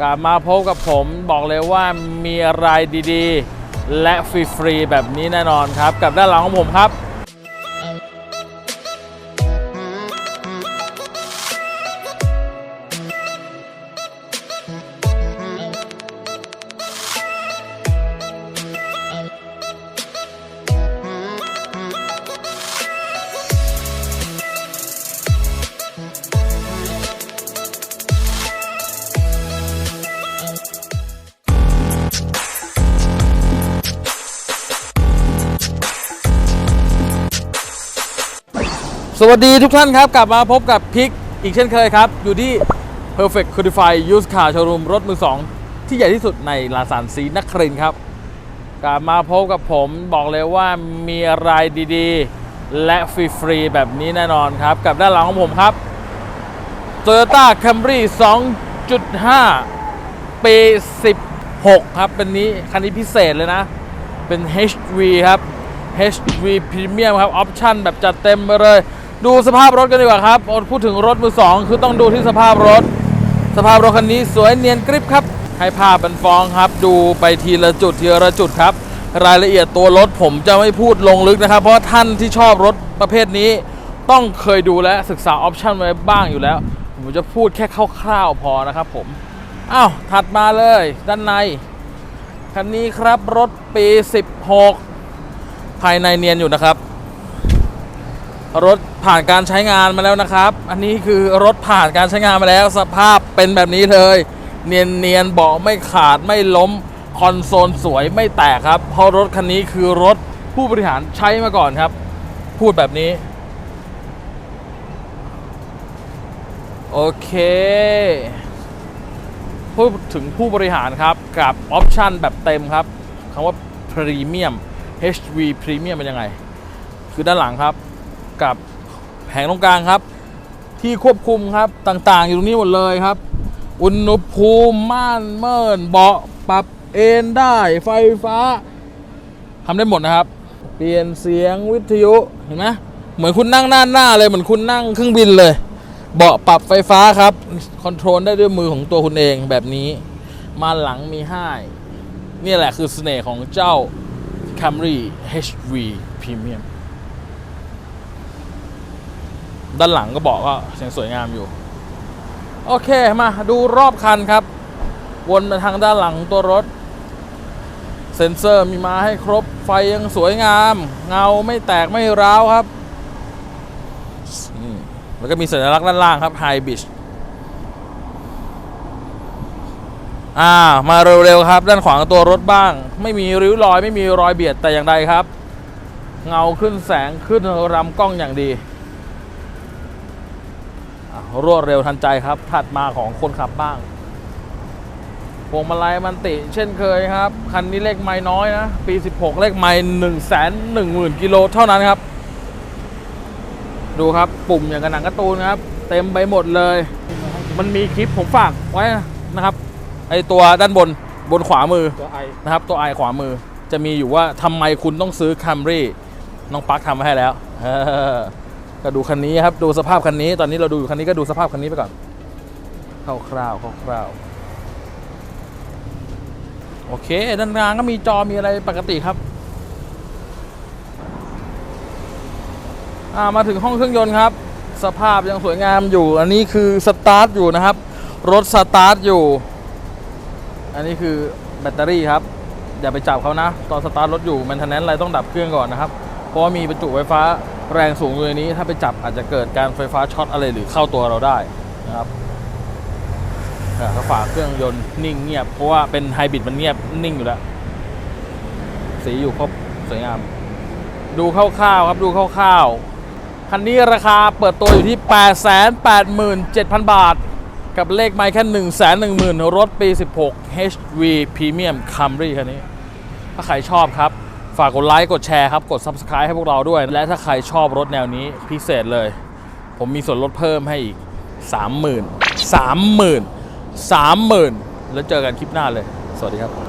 กลับมาพบกับผมบอกเลยว่ามีอะไรดีๆ และฟรีๆแบบนี้แน่นอนครับ กับด้านหลังของผมครับ สวัสดีทุกท่านครับ กลับมาพบกับพิกอีกเช่นเคยครับ อยู่ที่ Perfect Codify Used Car Showroom รถมือ2ที่ใหญ่ที่สุดในลาซานซีนครินครับ กลับมาพบกับผมบอกเลยว่ามีอะไรดีๆ และฟรีๆ แบบนี้แน่นอนครับ กับด้านหลังของผมครับ Toyota Camry 2.5 ปี 16 ครับเป็นนี้คันนี้พิเศษเลยนะ เป็น HV ครับ HV Premium ครับออปชั่นแบบจัดเต็มไปเลย ดูสภาพรถกันดีกว่าครับพูดถึงรถมือสองคือต้องดูที่สภาพรถ สภาพรถคันนี้สวยเนียนกริบครับ ให้ภาพมันฟองครับ ดูไปทีละจุดทีละจุดครับ รายละเอียดตัวรถผมจะไม่พูดลงลึกนะครับ เพราะท่านที่ชอบรถประเภทนี้ ต้องเคยดูและศึกษาออปชั่นไว้บ้างอยู่แล้ว ผมจะพูดแค่คร่าวๆพอนะครับผมอ้าวถัดมาเลยด้านในคันนี้ครับรถปี 16 ภายในเนียนอยู่นะครับ รถผ่านการใช้งานมาแล้วนะครับ อันนี้คือรถผ่านการใช้งานมาแล้ว สภาพเป็นแบบนี้เลย เนียนเนียนๆเบาะไม่ขาดไม่ล้ม คอนโซลสวยไม่แตกครับ เพราะรถคันนี้คือรถผู้บริหารใช้มาก่อนครับ พูดแบบนี้ โอเค พูดถึงผู้บริหารครับ กับออปชันแบบเต็มครับคำว่าพรีเมียม HV พรีเมียมเป็นยังไง คือด้านหลังครับ กับแผงตรงกลางครับ ที่ควบคุมครับต่างๆ อยู่ตรงนี้หมดเลยครับ อุณหภูมิม่านเมินเบาะปรับเอนได้ไฟฟ้าทำได้หมดนะครับ เปลี่ยนเสียงวิทยุเห็นไหมเหมือนคุณนั่งหน้าหน้าเลยเหมือนคุณนั่งเครื่องบินเลย เบาะปรับไฟฟ้าครับคอนโทรลได้ด้วยมือของตัวคุณเองแบบนี้มาหลังมีให้นี่แหละคือเสน่ห์ของเจ้า Camry HV Premium ด้านหลังก็บอกว่ายังสวยงามอยู่ โอเคมาดูรอบคันครับ วนมาทางด้านหลังตัวรถ เซ็นเซอร์มีมาให้ครบไฟยังสวยงาม เงาไม่แตกไม่ร้าวครับแล้วก็มีสัญลักษณ์ด้านล่างครับ High Beach อ่ามาเร็วๆครับ ด้านขวางตัวรถบ้าง ไม่มีริ้วรอย ไม่มีรอยเบียดแต่อย่างใดครับ เงาขึ้นแสงขึ้นรำกล้องอย่างดี รวดเร็วทันใจครับ ถัดมาของคนขับบ้างพวงมาลัยมันติเช่นเคยครับ คันนี้เลขไม่น้อยนะ ปี 16 เลขไม่1 1 0 0 0 0กิโลเท่านั้นครับ ดูครับปุ่มอย่างกับหนังกร์ตูนครับ เต็มไปหมดเลย มันมีคลิปผมฝากไว้นะครับ ไอตัวด้านบนบนขวามือตัวไอนะครับ ตัวไอขวามือจะมีอยู่ว่าทำไมคุณต้องซื้อ Camry น้องปักทำมาให้แล้ว ก็ดูคันนี้ครับดูสภาพคันนี้ ตอนนี้เราดูอยู่คันนี้ก็ดูสภาพคันนี้ไปก่อนคร่าวๆคร่าวๆโอเคด้านกลางก็มีจอมีอะไรปกติครับามาถึงห้องเครื่องยนต์ครับ สภาพยังสวยงามอยู่ อันนี้คือสตาร์ทอยู่นะครับ รถสตาร์ทอยู่ อันนี้คือแบตเตอรี่ครับ อย่าไปจับเขานะ ตอนสตาร์ทรถอยู่แมนเทนแนนอะไรต้องดับเครื่องก่อนนะครับ เพราะว่ามีประจุไฟฟ้า แรงสูงอยู่ในนี้ถ้าไปจับอาจจะเกิดการไฟฟ้าช็อตอะไรหรือเข้าตัวเราได้นะครับอ่าก็ฝากเครื่องยนต์นิ่งเงียบ เพราะว่าเป็นไฮบริดมันเงียบนิ่งอยู่แล้วสีอยู่ครบสวยงาม ดูคร่าวๆครับดูคร่าวๆคันนี้ราคาเปิดตัวอยู่ที่ 887,000 บาท กับเลขไมค์แค่ 1 1 0 0 0 0 รถปี 16 HV Premium Camry คันนี้ ถ้าใครชอบครับ ฝากกดไลค์กดแชร์ครับ กด Subscribe ให้พวกเราด้วย และถ้าใครชอบรถแนวนี้พิเศษเลย ผมมีส่วนลดเพิ่มให้อีก 30,000 30,000 30,000 แล้วเจอกันคลิปหน้าเลย สวัสดีครับ